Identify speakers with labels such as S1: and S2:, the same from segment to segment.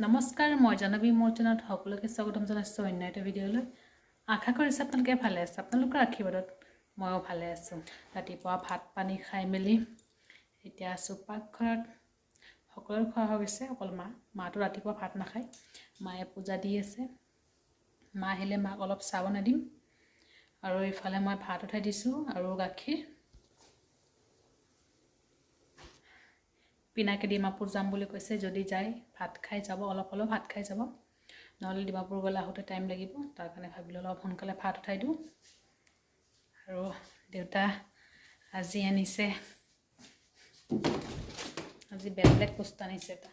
S1: নমস্কাৰ মই জাহ্নৱী মোৰ চেনেলত সকলোকে স্বাগতম জনাইছোঁ অন্য এটা ভিডিঅ'লৈ। আশা কৰিছোঁ আপোনালোকে ভালে আছে। আপোনালোকৰ আশীৰ্বাদত ময়ো ভালে আছোঁ। ৰাতিপুৱা ভাত পানী খাই মেলি এতিয়া আছোঁ পাকঘৰত। সকলোৰে খোৱা হৈ গৈছে অকল মা মাটো ৰাতিপুৱা ভাত নাখায়। মায়ে পূজা দি আছে। মা আহিলে মাক অলপ চাহ বনাই দিম। আৰু ইফালে মই ভাত উঠাই দিছোঁ আৰু গাখীৰ। পিনাকে ডিমাপুৰ যাম বুলি কৈছে যদি যায় ভাত খাই যাব অলপ অলপ ভাত খাই যাব। নহ'লে ডিমাপুৰ গ'লে আহোঁতে টাইম লাগিব তাৰ কাৰণে ভাবিলোঁ অলপ সোনকালে ভাত উঠাই দিওঁ। আৰু দেউতা আজি আনিছে আজি বেলেগ বেলেগ বস্তু আনিছে এটা।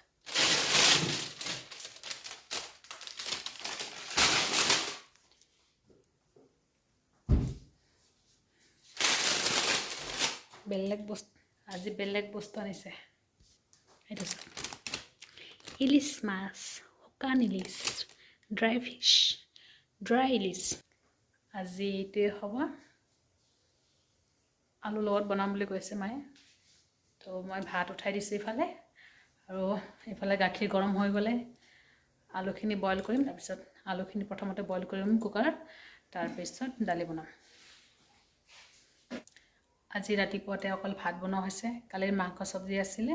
S1: বেলেগ বস্তু আজি বেলেগ বস্তু আনিছে। এইটো চাওক ইলিছ মাছ শুকান ইলিছ ড্ৰাই ফিছ ড্ৰাই ইলিছ আজি এইটোৱে হ'ব আলুৰ লগত বনাম বুলি কৈছে মায়ে তো মই ভাত উঠাই দিছোঁ ইফালে আৰু ইফালে গাখীৰ গৰম হৈ গ'লে আলুখিনি বইল কৰিম তাৰপিছত আলুখিনি প্ৰথমতে বইল কৰিম কুকাৰত তাৰপিছত দালি বনাম আজি ৰাতিপুৱাতে অকল ভাত বনোৱা হৈছে কালিৰ মাংস চব্জি আছিলে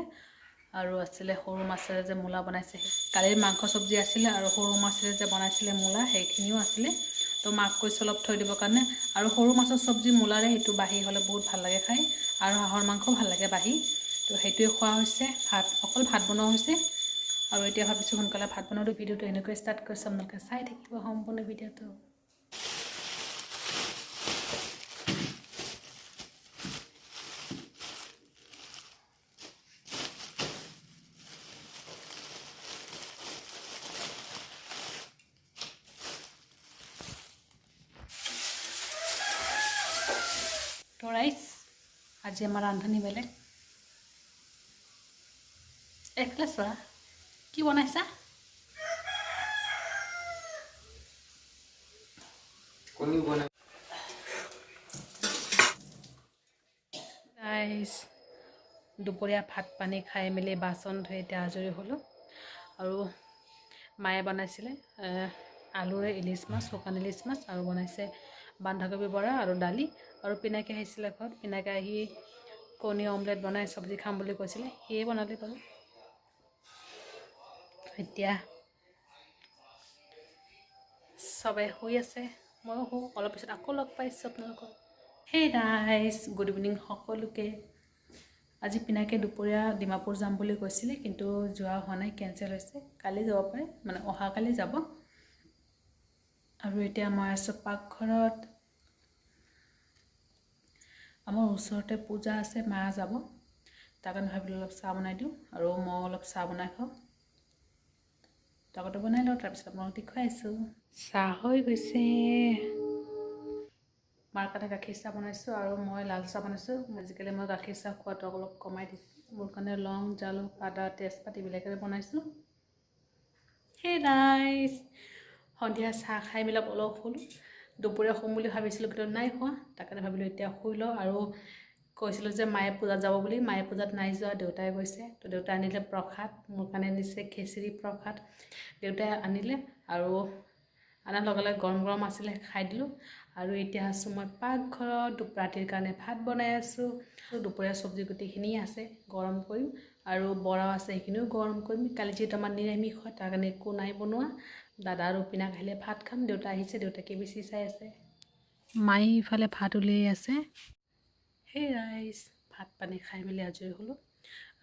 S1: আৰু আছিলে সৰু মাছেৰে যে মূলা বনাইছে কালিৰ মাংস চব্জি আছিলে আৰু সৰু মাছেৰে যে বনাইছিলে মূলা সেইখিনিও আছিলে। তো মাক কৈছোঁ অলপ থৈ দিবৰ কাৰণে। আৰু সৰু মাছৰ চব্জি মূলাৰে সেইটো বাঢ়ি হ'লে বহুত ভাল লাগে খাই। আৰু হাঁহৰ মাংস ভাল লাগে বাঢ়ি। তো সেইটোৱে খোৱা হৈছে ভাত অকল ভাত বনোৱা হৈছে। আৰু এতিয়া ভাবিছোঁ সোনকালে ভাত বনোৱাটো ভিডিঅ'টো এনেকৈ ষ্টাৰ্ট কৰিছোঁ আপোনালোকে চাই থাকিব সম্পূৰ্ণ ভিডিঅ'টো। আজি আমাৰ ৰান্ধনি বেলেগ একলা চোৱা কি বনাইছা?
S2: কণী বনাই।
S1: দুপৰীয়া ভাত পানী খাই মেলি বাচন ধুই এতিয়া আজৰি হ'লোঁ। আৰু মায়ে বনাইছিলে আলুৰে ইলিচ মাছ শুকান ইলিচ মাছ আৰু বনাইছে বন্ধাকবি বৰা আৰু দালি আৰু পিনাকে আহিছিলে ঘৰত। পিনাকে আহি কণী অমলেট বনাই চব্জি খাম বুলি কৈছিলে। সেয়ে বনালে বাৰু। এতিয়া চবে শুই আছে। ময়ো শুওঁ অলপ পিছত আকৌ লগ পাইছোঁ আপোনালোকক। সেই ৰাইজ গুড ইভিনিং সকলোকে। আজি পিনাকে দুপৰীয়া ডিমাপুৰ যাম বুলি কৈছিলে কিন্তু যোৱা হোৱা নাই কেঞ্চেল হৈছে। কালি যাব পাৰে মানে অহাকালি যাব। আৰু এতিয়া মই আছোঁ পাকঘৰত। আমাৰ ওচৰতে পূজা আছে মা যাব। তাৰ কাৰণে ভাবিলোঁ অলপ চাহ বনাই দিওঁ আৰু মই অলপ চাহ বনাই খাওঁ। লগতে বনাই লওঁ তাৰপিছত আপোনালোকক দেখুৱাইছোঁ চাহ হৈ গৈছে। মাৰ কাৰণে গাখীৰ চাহ বনাইছোঁ আৰু মই লাল চাহ বনাইছোঁ। আজিকালি মই গাখীৰ চাহ খোৱাটো অলপ কমাই দিছোঁ। মোৰ কাৰণে লং জালুক আদা তেজপাত এইবিলাকেৰে বনাইছোঁ। সেই ৰাইচ সন্ধিয়া চাহ খাই মেলি অলপ শুলোঁ দুপৰীয়া শুম বুলি ভাবিছিলোঁ কিন্তু নাই তাৰ কাৰণে ভাবিলোঁ এতিয়া শুই লওঁ আৰু কৈছিলোঁ যে মায়ে পূজাত যাব বুলি। মায়ে পূজাত নাই যোৱা দেউতাই গৈছে। তো দেউতাই আনিলে প্ৰসাদ মোৰ কাৰণে দিছে খিচিৰি প্ৰসাদ। দেউতাই আনিলে আৰু আনাৰ লগে লগে গৰম গৰম আছিলে খাই দিলোঁ। আৰু এতিয়া আছোঁ মই পাকঘৰত ৰাতিৰ কাৰণে ভাত বনাই আছোঁ। দুপৰীয়া চব্জি গোটেইখিনি আছে গৰম কৰিম। আৰু বৰাও আছে সেইখিনিও গৰম কৰিম। কালি যিহেতু আমাৰ নিৰামিষ হয় তাৰ কাৰণে একো নাই বনোৱা। দাদা আৰু পিনা আহিলে ভাত খাম দেউতা আহিছে দেউতাকে বেছি চাই আছে। মায়ে ইফালে ভাত উলিয়াই আছে। সেই ৰাইজ ভাত পানী খাই মেলি আজৰি হ'লোঁ।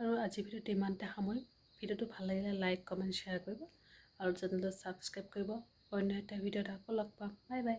S1: আৰু আজিৰ ভিডিঅ'টো ইমানতে সামৰিম। ভিডিঅ'টো ভালো লাগিলে লাইক কমেণ্ট শ্বেয়াৰ কৰিব। আৰু চেনেলটো ছাবস্ক্ৰাইব কৰিব। অন্য এটা ভিডিঅ'ত আকৌ লগ পাম। Bye bye